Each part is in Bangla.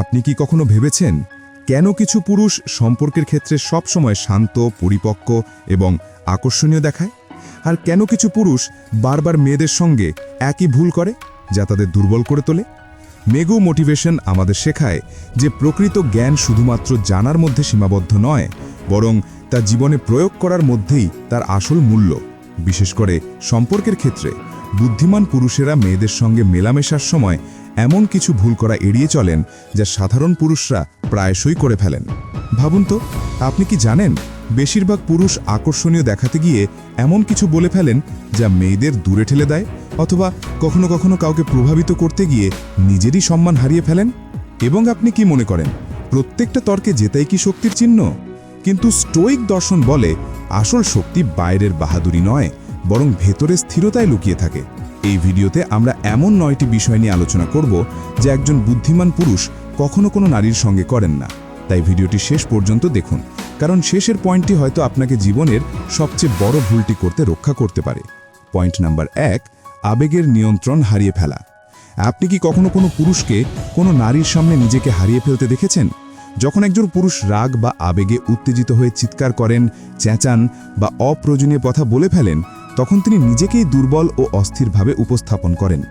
আপনি কি কখনো ভেবেছেন কেন কিছু পুরুষ সম্পর্কের ক্ষেত্রে সবসময় শান্ত, পরিপক্ক এবং আকর্ষণীয় দেখায়? আর কেন কিছু পুরুষ বারবার মেয়েদের সঙ্গে একই ভুল করে, যা তাদের দুর্বল করে তোলে? মেগু মোটিভেশন আমাদের শেখায় যে প্রকৃত জ্ঞান শুধুমাত্র জানার মধ্যে সীমাবদ্ধ নয়, বরং তা জীবনে প্রয়োগ করার মধ্যেই তার আসল মূল্য। বিশেষ করে সম্পর্কের ক্ষেত্রে বুদ্ধিমান পুরুষেরা মেয়েদের সঙ্গে মেলামেশার সময় এমন কিছু ভুল করা এড়িয়ে চলেন যা সাধারণ পুরুষরা প্রায়শই করে ফেলেন। ভাবুন তো, আপনি কি জানেন, বেশিরভাগ পুরুষ আকর্ষণীয় দেখাতে গিয়ে এমন কিছু বলে ফেলেন যা মেয়েদের দূরে ঠেলে দেয় অথবা কখনো কখনো কাউকে প্রভাবিত করতে গিয়ে নিজেরই সম্মান হারিয়ে ফেলেন? এবং আপনি কি মনে করেন, প্রত্যেকটা তর্কে জেতাই কি শক্তির চিহ্ন? কিন্তু স্টোইক দর্শন বলে আসল শক্তি বাইরের বাহাদুরি নয়, বরং ভেতরে স্থিরতায় লুকিয়ে থাকে। এই ভিডিওতে আমরা এমন নয়টি বিষয় নিয়ে আলোচনা করব যে একজন বুদ্ধিমান পুরুষ কখনো কোনো নারীর সঙ্গে করেন না। তাই ভিডিওটি শেষ পর্যন্ত দেখুন, কারণ শেষের পয়েন্টটি হয়তো আপনাকে জীবনের সবচেয়ে বড় ভুলটি করতে রক্ষা করতে পারে। পয়েন্ট নাম্বার এক, আবেগের নিয়ন্ত্রণ হারিয়ে ফেলা। আপনি কি কখনো কোনো পুরুষকে কোনো নারীর সামনে নিজেকে হারিয়ে ফেলতে দেখেছেন? যখন একজন পুরুষ রাগ বা আবেগে উত্তেজিত হয়ে চিৎকার করেন, চেঁচান বা অপ্রয়োজনীয় কথা বলে ফেলেন তখন তিনি নিজেকেই দুর্বল ও অস্থিরভাবে উপস্থাপন করেন।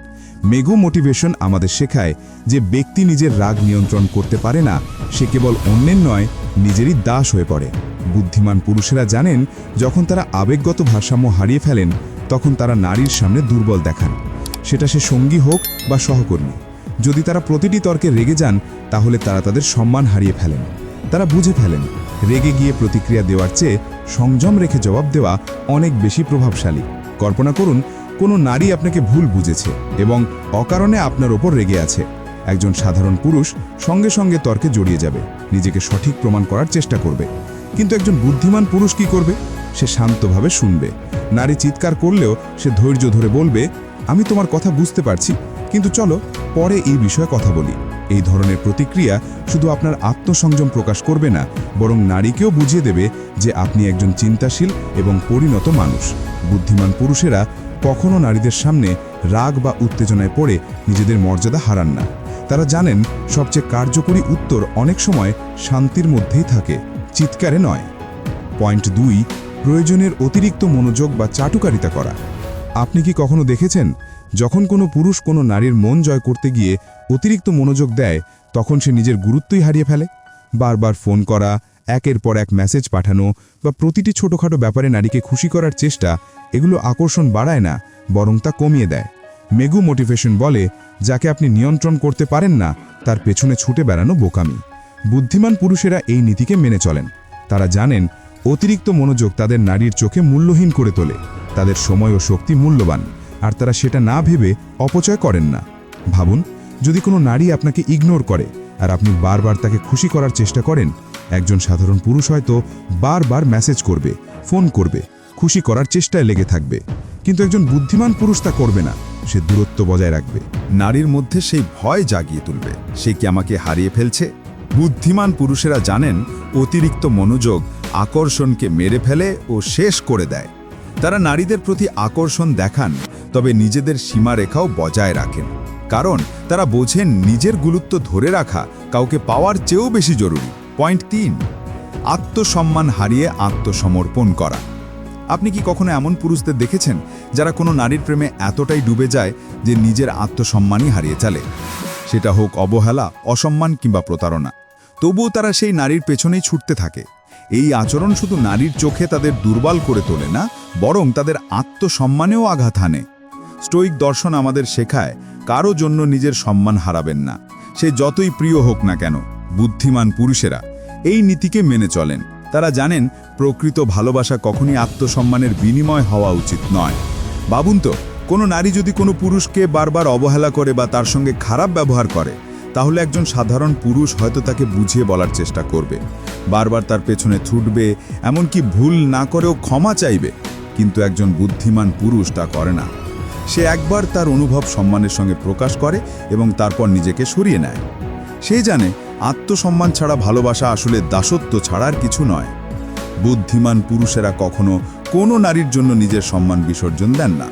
মেগো মোটিভেশন আমাদের শেখায় যে ব্যক্তি নিজের রাগ নিয়ন্ত্রণ করতে পারে না, সে কেবল অন্যের নয়, নিজেরই দাস হয়ে পড়ে। বুদ্ধিমান পুরুষেরা জানেন, যখন তারা আবেগগত ভারসাম্য হারিয়ে ফেলেন, তখন তারা নারীর সামনে দুর্বল দেখান। সেটা সে সঙ্গী হোক বা সহকর্মী। যদি তারা প্রতিটি তর্কে রেগে যান, তাহলে তারা তাদের সম্মান হারিয়ে ফেলেন। তারা বুঝে ফেলেন, রেগে গিয়ে প্রতিক্রিয়া দেওয়ার চেয়ে সংযম রেখে জবাব দেওয়া অনেক বেশি প্রভাবশালী। কল্পনা করুন, কোনো নারী আপনাকে ভুল বুঝেছে এবং অকারণে আপনার ওপর রেগে আছে। একজন সাধারণ পুরুষ সঙ্গে সঙ্গে তর্কে জড়িয়ে যাবে, নিজেকে সঠিক প্রমাণ করার চেষ্টা করবে। কিন্তু একজন বুদ্ধিমান পুরুষ কি করবে? সে শান্তভাবে শুনবে। নারী চিৎকার করলেও সে ধৈর্য ধরে বলবে, আমি তোমার কথা বুঝতে পারছি, কিন্তু চলো পরে এই বিষয়ে কথা বলি। এই ধরনের প্রতিক্রিয়া শুধু আপনার আত্মসংযম প্রকাশ করবে না, বরং নারীকেও বুঝিয়ে দেবে যে আপনি একজন চিন্তাশীল এবং পরিণত মানুষ। বুদ্ধিমান পুরুষেরা কখনো নারীদের সামনে রাগ বা উত্তেজনায় পড়ে নিজেদের মর্যাদা হারান না। তারা জানেন সবচেয়ে কার্যকরী উত্তর অনেক সময় শান্তির মধ্যেই থাকে, চিৎকারে নয়। পয়েন্ট দুই, প্রয়োজনের অতিরিক্ত মনোযোগ বা চাটুকারিতা করা। আপনি কি কখনো দেখেছেন, যখন কোনো পুরুষ কোনো নারীর মন জয় করতে গিয়ে অতিরিক্ত মনোযোগ দেয় তখন সে নিজের গুরুত্বই হারিয়ে ফেলে। বারবার ফোন করা, একের পর এক মেসেজ পাঠানো বা প্রতিটি ছোটোখাটো ব্যাপারে নারীকে খুশি করার চেষ্টা, এগুলো আকর্ষণ বাড়ায় না, বরং তা কমিয়ে দেয়। মেগু মোটিভেশন বলে, যাকে আপনি নিয়ন্ত্রণ করতে পারেন না, তার পেছনে ছুটে বেড়ানো বোকামি। বুদ্ধিমান পুরুষেরা এই নীতিকে মেনে চলেন। তারা জানেন, অতিরিক্ত মনোযোগ তাদের নারীর চোখে মূল্যহীন করে তোলে, তাদের সময় ও শক্তি মূল্যবান, আর তারা সেটা না ভেবে অপচয় করেন না। ভাবুন যদি কোনো নারী আপনাকে ইগনোর করে আর আপনি বারবার তাকে খুশি করার চেষ্টা করেন, একজন সাধারণ পুরুষ হয়তো বারবার মেসেজ করবে ফোন করবে, খুশি করার চেষ্টায় লেগে থাকবে। কিন্তু একজন বুদ্ধিমান পুরুষ তা করবে না, সে দূরত্ব বজায় রাখবে। নারীর মধ্যে সেই ভয় জাগিয়ে তুলবে, সে কি আমাকে হারিয়ে ফেলছে? বুদ্ধিমান পুরুষেরা জানেন, অতিরিক্ত মনোযোগ আকর্ষণকে মেরে ফেলে ও শেষ করে দেয়। তারা নারীদের প্রতি আকর্ষণ দেখান, তবে নিজেদের সীমারেখাও বজায় রাখেন। কারণ তারা বোঝেন নিজের গুরুত্ব ধরে রাখা কাউকে পাওয়ার চেয়েও বেশি জরুরি। পয়েন্ট তিন, আত্মসম্মান হারিয়ে আত্মসমর্পণ করা। আপনি কি কখনো এমন পুরুষদের দেখেছেন যারা কোনো নারীর প্রেমে এতটাই ডুবে যায় যে নিজের আত্মসম্মানই হারিয়ে চলে? সেটা হোক অবহেলা, অসম্মান কিংবা প্রতারণা। তবুও তারা সেই নারীর পেছনেই ছুটতে থাকে। এই আচরণ শুধু নারীর চোখে তাদের দুর্বল করে তোলে না, বরং তাদের আত্মসম্মানেও আঘাত হানে। স্টোইক দর্শন আমাদের শেখায় কারও জন্য নিজের সম্মান হারাবেন না। সে যতই প্রিয় হোক না কেন, বুদ্ধিমান পুরুষেরা এই নীতিকে মেনে চলেন। তারা জানেন, প্রকৃত ভালোবাসা কখনই আত্মসম্মানের বিনিময় হওয়া উচিত নয়। বাবুন তো, কোনো নারী যদি কোনো পুরুষকে বারবার অবহেলা করে বা তার সঙ্গে খারাপ ব্যবহার করে, তাহলে একজন সাধারণ পুরুষ হয়তো তাকে বুঝিয়ে বলার চেষ্টা করবে। বারবার তার পেছনে ছুটবে, এমনকি ভুল না করেও ক্ষমা চাইবে। কিন্তু একজন বুদ্ধিমান পুরুষ তা করে না। সে একবার তার অনুভব সম্মানের সঙ্গে প্রকাশ করে এবং তারপর নিজেকে সরিয়ে নেয়। সে জানে আত্মসম্মান ছাড়া ভালোবাসা আসলে দাসত্ব ছাড়ার কিছু নয়। বুদ্ধিমান পুরুষেরা কখনো কোনো নারীর জন্য নিজের সম্মান বিসর্জন দেন না।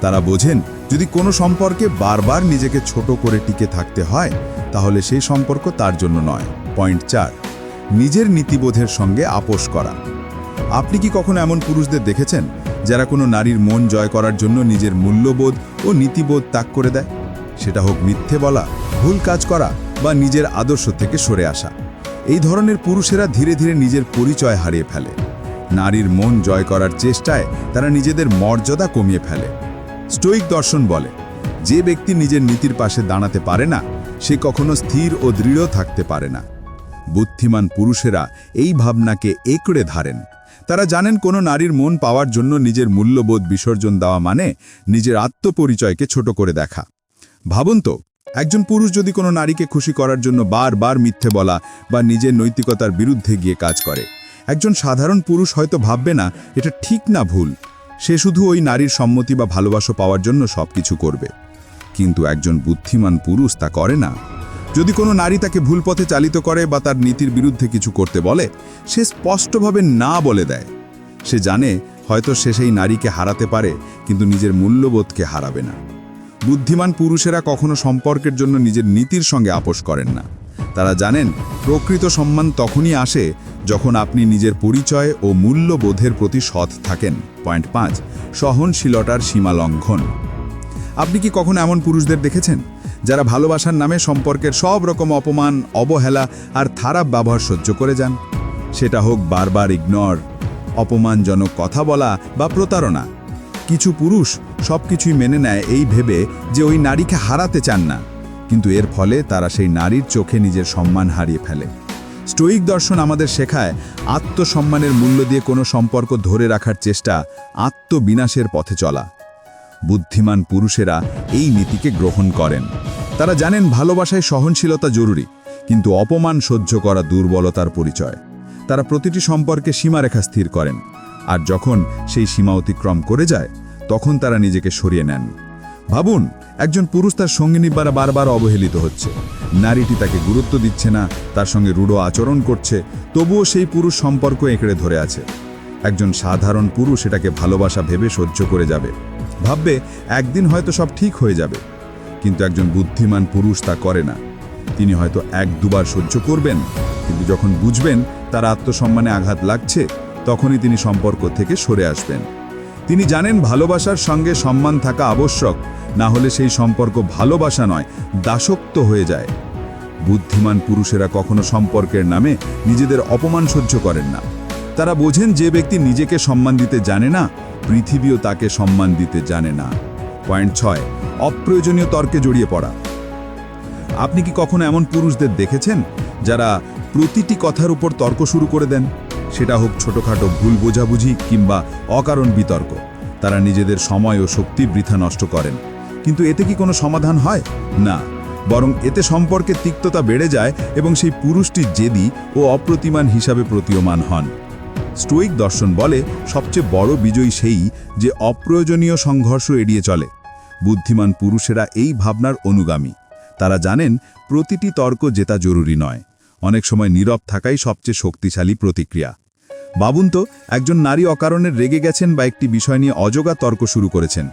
তারা বোঝেন, যদি কোনো সম্পর্কে বারবার নিজেকে ছোট করে টিকে থাকতে হয়, তাহলে সেই সম্পর্ক তার জন্য নয়। পয়েন্ট চার, নিজের নীতিবোধের সঙ্গে আপোষ করা। আপনি কি কখনো এমন পুরুষদের দেখেছেন? যারা কোনো নারীর মন জয় করার জন্য নিজের মূল্যবোধ ও নীতিবোধ ত্যাগ করে দেয়, সেটা হোক মিথ্যে বলা, ভুল কাজ করা বা নিজের আদর্শ থেকে সরে আসা। এই ধরনের পুরুষেরা ধীরে ধীরে নিজের পরিচয় হারিয়ে ফেলে। নারীর মন জয় করার চেষ্টায় তারা নিজেদের মর্যাদা কমিয়ে ফেলে। স্টোইক দর্শন বলে, যে ব্যক্তি নিজের নীতির পাশে দাঁড়াতে পারে না, সে কখনো স্থির ও দৃঢ় থাকতে পারে না। বুদ্ধিমান পুরুষেরা এই ভাবনাকে একড়ে ধারেন। তারা জানেন কোনো নারীর মন পাওয়ার জন্য নিজের মূল্যবোধ বিসর্জন দেওয়া মানে নিজের আত্মপরিচয়কে ছোট করে দেখা। ভাবুন তো, একজন পুরুষ যদি কোনো নারীকে খুশি করার জন্য বারবার মিথ্যে বলা বা নিজের নৈতিকতার বিরুদ্ধে গিয়ে কাজ করে। একজন সাধারণ পুরুষ হয়তো ভাববে না, এটা ঠিক না ভুল। সে শুধু ওই নারীর সম্মতি বা ভালোবাসা পাওয়ার জন্য সব কিছু করবে। কিন্তু একজন বুদ্ধিমান পুরুষ তা করে না। যদি কোনো নারী তাকে ভুল পথে চালিত করে বা তার নীতির বিরুদ্ধে কিছু করতে বলে, সে স্পষ্টভাবে না বলে দেয়। সে জানে হয়তো সে সেই নারীকে হারাতে পারে, কিন্তু নিজের মূল্যবোধকে হারাবে না। বুদ্ধিমান পুরুষেরা কখনো সম্পর্কের জন্য নিজের নীতির সঙ্গে আপোষ করেন না। তারা জানেন, প্রকৃত সম্মান তখনই আসে যখন আপনি নিজের পরিচয় ও মূল্যবোধের প্রতি সৎ থাকেন। পয়েন্ট পাঁচ, সহনশীলতার সীমা লঙ্ঘন। আপনি কি কখনো এমন পুরুষদের দেখেছেন? যারা ভালোবাসার নামে সম্পর্কের সব রকম অপমান, অবহেলা আর খারাপ ব্যবহার সহ্য করে যান। সেটা হোক বারবার ইগনোর অপমানজনক কথা বলা বা প্রতারণা। কিছু পুরুষ সব কিছুই মেনে নেয় এই ভেবে যে ওই নারীকে হারাতে চান না। কিন্তু এর ফলে তারা সেই নারীর চোখে নিজের সম্মান হারিয়ে ফেলে। স্টোইক দর্শন আমাদের শেখায় আত্মসম্মানের মূল্য দিয়ে কোনো সম্পর্ক ধরে রাখার চেষ্টা আত্মবিনাশের পথে চলা। বুদ্ধিমান পুরুষেরা এই নীতিকে গ্রহণ করেন। তারা জানেন ভালোবাসায় সহনশীলতা জরুরি, কিন্তু অপমান সহ্য করা দুর্বলতার পরিচয়। তারা প্রতিটি সম্পর্কে সীমারেখা স্থির করেন, আর যখন সেই সীমা অতিক্রম করে যায়, তখন তারা নিজেকে সরিয়ে নেন। ভাবুন, একজন পুরুষ তার সঙ্গিনী দ্বারা বারবার অবহেলিত হচ্ছে। নারীটি তাকে গুরুত্ব দিচ্ছে না, তার সঙ্গে রূঢ় আচরণ করছে, তবুও সেই পুরুষ সম্পর্ক এঁকড়ে ধরে আছে। একজন সাধারণ পুরুষ এটাকে ভালোবাসা ভেবে সহ্য করে যাবে। ভাববে একদিন হয়তো সব ঠিক হয়ে যাবে। কিন্তু একজন বুদ্ধিমান পুরুষ তা করে না। তিনি হয়তো এক দুবার সহ্য করবেন, কিন্তু যখন বুঝবেন তার আত্মসম্মানে আঘাত লাগছে, তখনই তিনি সম্পর্ক থেকে সরে আসবেন। তিনি জানেন ভালোবাসার সঙ্গে সম্মান থাকা আবশ্যক, না হলে সেই সম্পর্ক ভালোবাসা নয়, দাসত্ব হয়ে যায়। বুদ্ধিমান পুরুষেরা কখনো সম্পর্কের নামে নিজেদের অপমান সহ্য করেন না। তারা বোঝেন যে ব্যক্তি নিজেকে সম্মান দিতে জানে না পৃথিবীও তাকে সম্মান দিতে জানে না। পয়েন্ট ছয়, অপ্রয়োজনীয় তর্কে জড়িয়ে পড়া। আপনি কি কখনো এমন পুরুষদের দেখেছেন, যারা প্রতিটি কথার উপর তর্ক শুরু করে দেন? সেটা হোক ছোটখাটো ভুল বোঝাবুঝি কিংবা অকারণ বিতর্ক। তারা নিজেদের সময় ও শক্তি বৃথা নষ্ট করেন। কিন্তু এতে কি কোনো সমাধান হয়? না। বরং এতে সম্পর্কে তিক্ততা বেড়ে যায় এবং সেই পুরুষটি জেদি ও অপ্রতিমান হিসাবে প্রতীয়মান হন। স্টোইক দর্শন বলে, সবচেয়ে বড় বিজয়ী সেই যে অপ্রয়োজনীয় সংঘর্ষ এড়িয়ে চলে। বুদ্ধিমান পুরুষেরা এই ভাবনার অনুগামী। তারা জানেন, প্রতিটি তর্ক জেতা জরুরি নয়। অনেক সময় নীরব থাকাই সবচেয়ে শক্তিশালী প্রতিক্রিয়া। বাবুন তো, একজন নারী অকারণে রেগে গেছেন বা একটি বিষয় নিয়ে অজগা তর্ক শুরু করেছেন।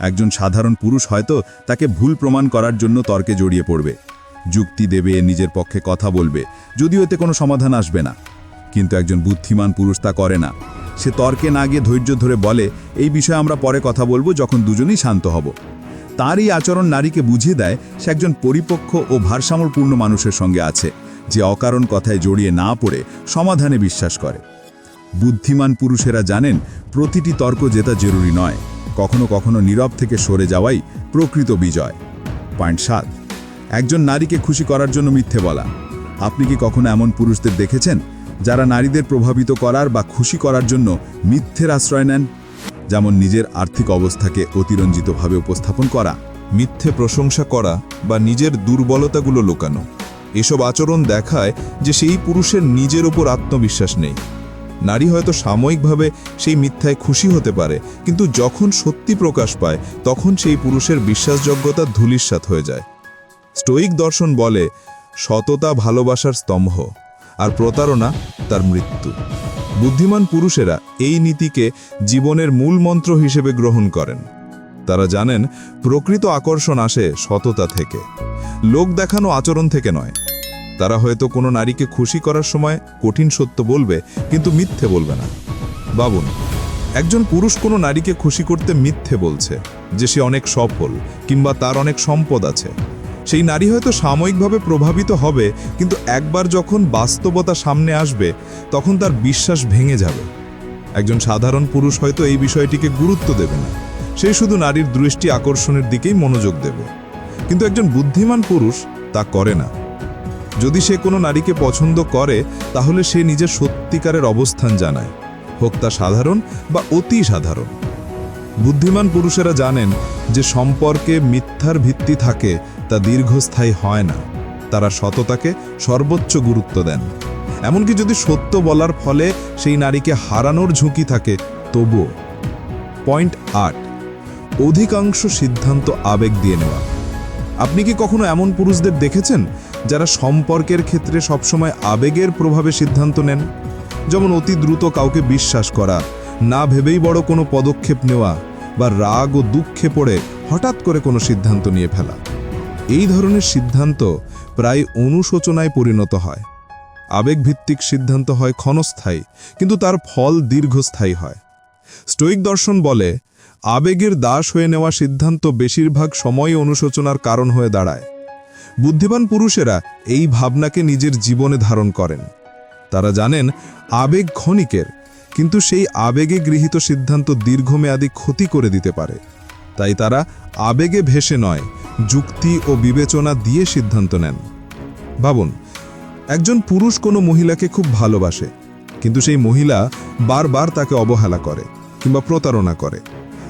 একজন সাধারণ পুরুষ হয়তো তাকে ভুল প্রমাণ করার জন্য তর্কে জড়িয়ে পড়বে। যুক্তি দেবে, নিজের পক্ষে কথা বলবে, যদিও এতে কোনো সমাধান আসবে না। কিন্তু একজন বুদ্ধিমান পুরুষ তা করে না। সে তর্কে না গিয়ে ধৈর্য ধরে বলে, এই বিষয়ে আমরা পরে কথা বলব যখন দুজনেই শান্ত হব। তার এই আচরণ নারীকে বুঝিয়ে দেয়, সে একজন পরিপক্ক ও ভারসাম্যপূর্ণ মানুষের সঙ্গে আছে, যে অকারণ কথায় জড়িয়ে না পড়ে সমাধানে বিশ্বাস করে। বুদ্ধিমান পুরুষেরা জানেন, প্রতিটি তর্ক জেতা জরুরি নয়, কখনো কখনো নীরব থেকে সরে যাওয়াই প্রকৃত বিজয়। পয়েন্ট সাত। একজন নারীকে খুশি করার জন্য মিথ্যে বলা। আপনি কি কখনো এমন পুরুষদের দেখেছেন? যারা নারীদের প্রভাবিত করার বা খুশি করার জন্য মিথ্যের আশ্রয় নেন, যেমন নিজের আর্থিক অবস্থাকে অতিরঞ্জিতভাবে উপস্থাপন করা, মিথ্যে প্রশংসা করা বা নিজের দুর্বলতাগুলো লোকানো। এসব আচরণ দেখায় যে সেই পুরুষের নিজের ওপর আত্মবিশ্বাস নেই। নারী হয়তো সাময়িকভাবে সেই মিথ্যায় খুশি হতে পারে, কিন্তু যখন সত্যি প্রকাশ পায়, তখন সেই পুরুষের বিশ্বাসযোগ্যতা ধূলিস্বাত হয়ে যায়। স্টোইক দর্শন বলে, সততা ভালোবাসার স্তম্ভ। আর প্রতারণা তার মৃত্যু। বুদ্ধিমান পুরুষেরা এই নীতিকে জীবনের মূল মন্ত্র হিসেবে গ্রহণ করেন। তারা জানেন, প্রকৃত আকর্ষণ আসে সততা থেকে। লোক দেখানো আচরণ থেকে নয়। তারা হয়তো কোনো নারীকে খুশি করার সময় কঠিন সত্য বলবে, কিন্তু মিথ্যে বলবে না। বাবুন, একজন পুরুষ কোনো নারীকে খুশি করতে মিথ্যে বলছে, যে সে অনেক সফল কিংবা তার অনেক সম্পদ আছে। সেই নারী হয়তো সাময়িকভাবে প্রভাবিত হবে, কিন্তু একবার যখন বাস্তবতা সামনে আসবে, তখন তার বিশ্বাস ভেঙে যাবে। একজন সাধারণ পুরুষ হয়তো এই বিষয়টিকে গুরুত্ব দেবে না। সে শুধু নারীর দৃষ্টি আকর্ষণের দিকেই মনোযোগ দেবে। কিন্তু একজন বুদ্ধিমান পুরুষ তা করে না। যদি সে কোনো নারীকে পছন্দ করে, তাহলে সে নিজের সত্যিকারের অবস্থান জানায়। হোক তা সাধারণ বা অতি সাধারণ। বুদ্ধিমান পুরুষেরা জানেন যে সম্পর্কে মিথ্যার ভিত্তি থাকে তা দীর্ঘস্থায়ী হয় না। তারা সততাকে সর্বোচ্চ গুরুত্ব দেন। এমনকি যদি সত্য বলার ফলে সেই নারীকে হারানোর ঝুঁকি থাকে, তবুও। পয়েন্ট আট, অধিকাংশ সিদ্ধান্ত আবেগ দিয়ে নেওয়া। আপনি কি কখনো এমন পুরুষদের দেখেছেন যারা সম্পর্কের ক্ষেত্রে সবসময় আবেগের প্রভাবে সিদ্ধান্ত নেন? যেমন অতি দ্রুত কাউকে বিশ্বাস করা, না ভেবেই বড় কোনো পদক্ষেপ নেওয়া বা রাগ ও দুঃখে পড়ে হঠাৎ করে কোনো সিদ্ধান্ত নিয়ে ফেলা। এই ধরনের সিদ্ধান্ত প্রায় অনুশোচনায় পরিণত হয়। আবেগভিত্তিক সিদ্ধান্ত হয় ক্ষণস্থায়ী, কিন্তু তার ফল দীর্ঘস্থায়ী হয়। স্টোইক দর্শন বলে, আবেগের দাস হয়ে নেওয়া সিদ্ধান্ত বেশিরভাগ সময় অনুশোচনার কারণ হয়ে দাঁড়ায়। বুদ্ধিমান পুরুষেরা এই ভাবনাকে নিজের জীবনে ধারণ করেন। তারা জানেন, আবেগ ক্ষণিকের কিন্তু সেই আবেগে গৃহীত সিদ্ধান্ত দীর্ঘমেয়াদী ক্ষতি করে দিতে পারে। তাই তারা আবেগে ভেসে নয়, যুক্তি ও বিবেচনা দিয়ে সিদ্ধান্ত নেন। ভাবুন, একজন পুরুষ কোনো মহিলাকে খুব ভালোবাসে, কিন্তু সেই মহিলা বারবার তাকে অবহেলা করে কিংবা প্রতারণা করে।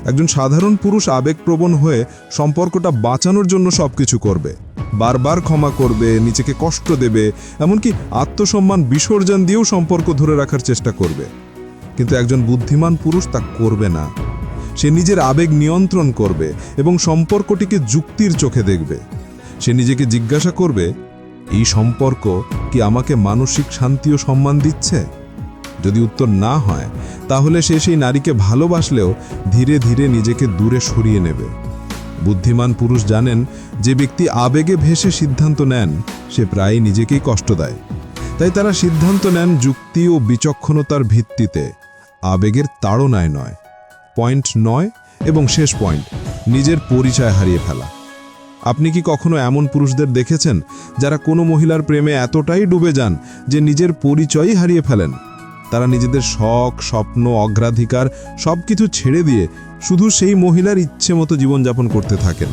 একজন সাধারণ পুরুষ আবেগপ্রবণ হয়ে সম্পর্কটা বাঁচানোর জন্য সব কিছু করবে, বারবার ক্ষমা করবে, নিজেকে কষ্ট দেবে, এমনকি আত্মসম্মান বিসর্জন দিয়েও সম্পর্ক ধরে রাখার চেষ্টা করবে। কিন্তু একজন বুদ্ধিমান পুরুষ তা করবে না। সে নিজের আবেগ নিয়ন্ত্রণ করবে এবং সম্পর্কটিকে যুক্তির চোখে দেখবে। সে নিজেকে জিজ্ঞাসা করবে, এই সম্পর্ক কি আমাকে মানসিক শান্তি ও সম্মান দিচ্ছে? যদি উত্তর না হয়, তাহলে সে সেই নারীকে ভালোবাসলেও ধীরে ধীরে নিজেকে দূরে সরিয়ে নেবে। বুদ্ধিমান পুরুষ জানেন, যে ব্যক্তি আবেগে ভেসে সিদ্ধান্ত নেন, সে প্রায়ই নিজেকেই কষ্ট দেয়। তাই তারা সিদ্ধান্ত নেন যুক্তি ও বিচক্ষণতার ভিত্তিতে। আবেগের তাড়নায় নয়। পয়েন্ট নয় এবং শেষ পয়েন্ট, নিজের পরিচয় হারিয়ে ফেলা। আপনি কি কখনো এমন পুরুষদের দেখেছেন যারা কোনো মহিলার প্রেমে এতটাই ডুবে যান যে নিজের পরিচয়ই হারিয়ে ফেলেন? তারা নিজেদের শখ, স্বপ্ন, অগ্রাধিকার সব কিছু ছেড়ে দিয়ে শুধু সেই মহিলার ইচ্ছে মতো জীবনযাপন করতে থাকেন।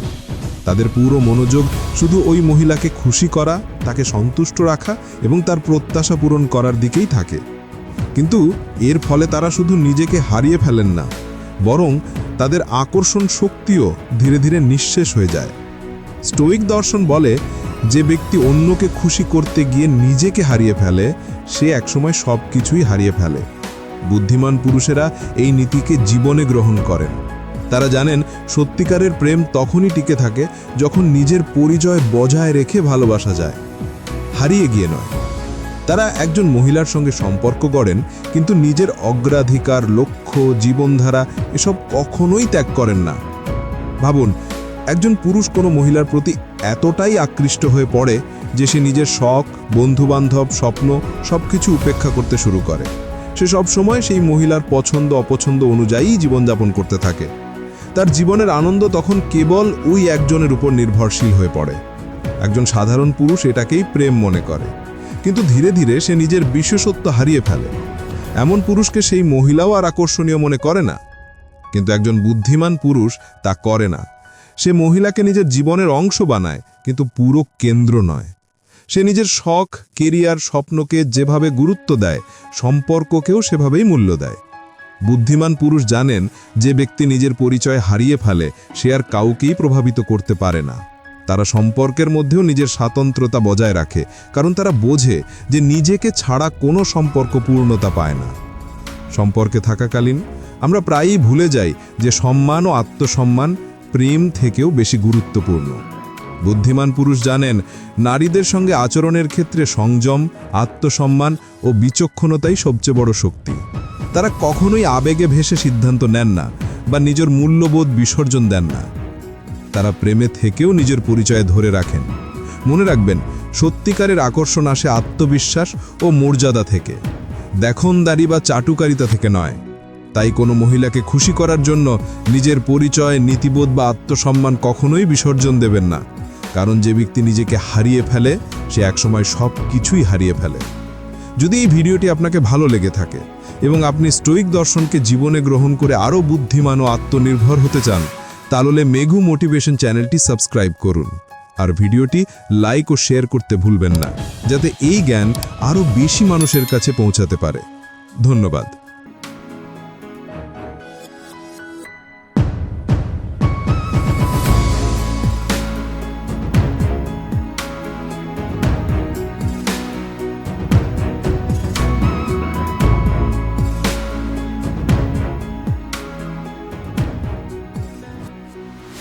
তাদের পুরো মনোযোগ শুধু ওই মহিলাকে খুশি করা, তাকে সন্তুষ্ট রাখা এবং তার প্রত্যাশা পূরণ করার দিকেই থাকে। কিন্তু এর ফলে তারা শুধু নিজেকে হারিয়ে ফেলেন না, বরং তাদের আকর্ষণ শক্তিও ধীরে ধীরে নিঃশেষ হয়ে যায়। স্টোইক দর্শন বলে যে ব্যক্তি অন্যকে খুশি করতে গিয়ে নিজেকে হারিয়ে ফেলে, সে একসময় সব কিছুই হারিয়ে ফেলে। বুদ্ধিমান পুরুষেরা এই নীতিকে জীবনে গ্রহণ করেন। তারা জানেন, সত্যিকারের প্রেম তখনই টিকে থাকে যখন নিজের পরিচয় বজায় রেখে ভালোবাসা যায়। হারিয়ে গিয়ে নয়। তারা একজন মহিলার সঙ্গে সম্পর্ক গড়েন, কিন্তু নিজের অগ্রাধিকার, লক্ষ্য, জীবনধারা এসব কখনোই ত্যাগ করেন না। ভাবুন, একজন পুরুষ কোনো মহিলার প্রতি এতটাই আকৃষ্ট হয়ে পড়ে যে সে নিজের শখ, বন্ধুবান্ধব, স্বপ্ন সব কিছু উপেক্ষা করতে শুরু করে। সে সব সময় সেই মহিলার পছন্দ, অপছন্দ অনুযায়ী জীবনযাপন করতে থাকে। তার জীবনের আনন্দ তখন কেবল ওই একজনের উপর নির্ভরশীল হয়ে পড়ে। একজন সাধারণ পুরুষ এটাকেই প্রেম মনে করে। কিন্তু ধীরে ধীরে সে নিজের বিশেষত্ব হারিয়ে ফেলে। এমন পুরুষকে সেই মহিলাও আর আকর্ষণীয় মনে করে না। কিন্তু একজন বুদ্ধিমান পুরুষ তা করে না। সে মহিলাকে নিজের জীবনের অংশ বানায়, কিন্তু পুরো কেন্দ্র নয়। সে নিজের শখ, কেরিয়ার স্বপ্নকে যেভাবে গুরুত্ব দেয়, সম্পর্ককেও সেভাবেই মূল্য দেয়। বুদ্ধিমান পুরুষ জানেন, যে ব্যক্তি নিজের পরিচয় হারিয়ে ফেলে, সে আর কাউকেই প্রভাবিত করতে পারে না। তারা সম্পর্কের মধ্যেও নিজের স্বাতন্ত্রতা বজায় রাখে, কারণ তারা বোঝে যে নিজেকে ছাড়া কোনো সম্পর্ক পূর্ণতা পায় না। সম্পর্কে থাকাকালীন আমরা প্রায়ই ভুলে যাই যে সম্মান ও আত্মসম্মান প্রেম থেকেও বেশি গুরুত্বপূর্ণ। বুদ্ধিমান পুরুষ জানেন, নারীদের সঙ্গে আচরণের ক্ষেত্রে সংযম, আত্মসম্মান ও বিচক্ষণতাই সবচেয়ে বড় শক্তি। তারা কখনোই আবেগে ভেসে সিদ্ধান্ত নেন না বা নিজের মূল্যবোধ বিসর্জন দেন না। তারা প্রেমে থেকেও নিজের পরিচয় ধরে রাখেন। মনে রাখবেন, সত্যিকারের আকর্ষণ আসে আত্মবিশ্বাস ও মর্যাদা থেকে। দেখনদারি বা চাটুকারিতা থেকে নয়। তাই কোনো মহিলাকে খুশি করার জন্য নিজের পরিচয়, নীতিবোধ বা আত্মসম্মান কখনোই বিসর্জন দেবেন না। কারণ যে ব্যক্তি নিজেকে হারিয়ে ফেলে, সে একসময় সব কিছুই হারিয়ে ফেলে। যদি এই ভিডিওটি আপনাকে ভালো লেগে থাকে এবং আপনি স্টোইক দর্শনকে জীবনে গ্রহণ করে আরও বুদ্ধিমান ও আত্মনির্ভর হতে চান তাহলে মেঘু মোটিভেশন চ্যানেলটি সাবস্ক্রাইব করুন। আর ভিডিওটি লাইক ও শেয়ার করতে ভুলবেন না, যাতে এই জ্ঞান আরও বেশি মানুষের কাছে পৌঁছাতে পারে। ধন্যবাদ।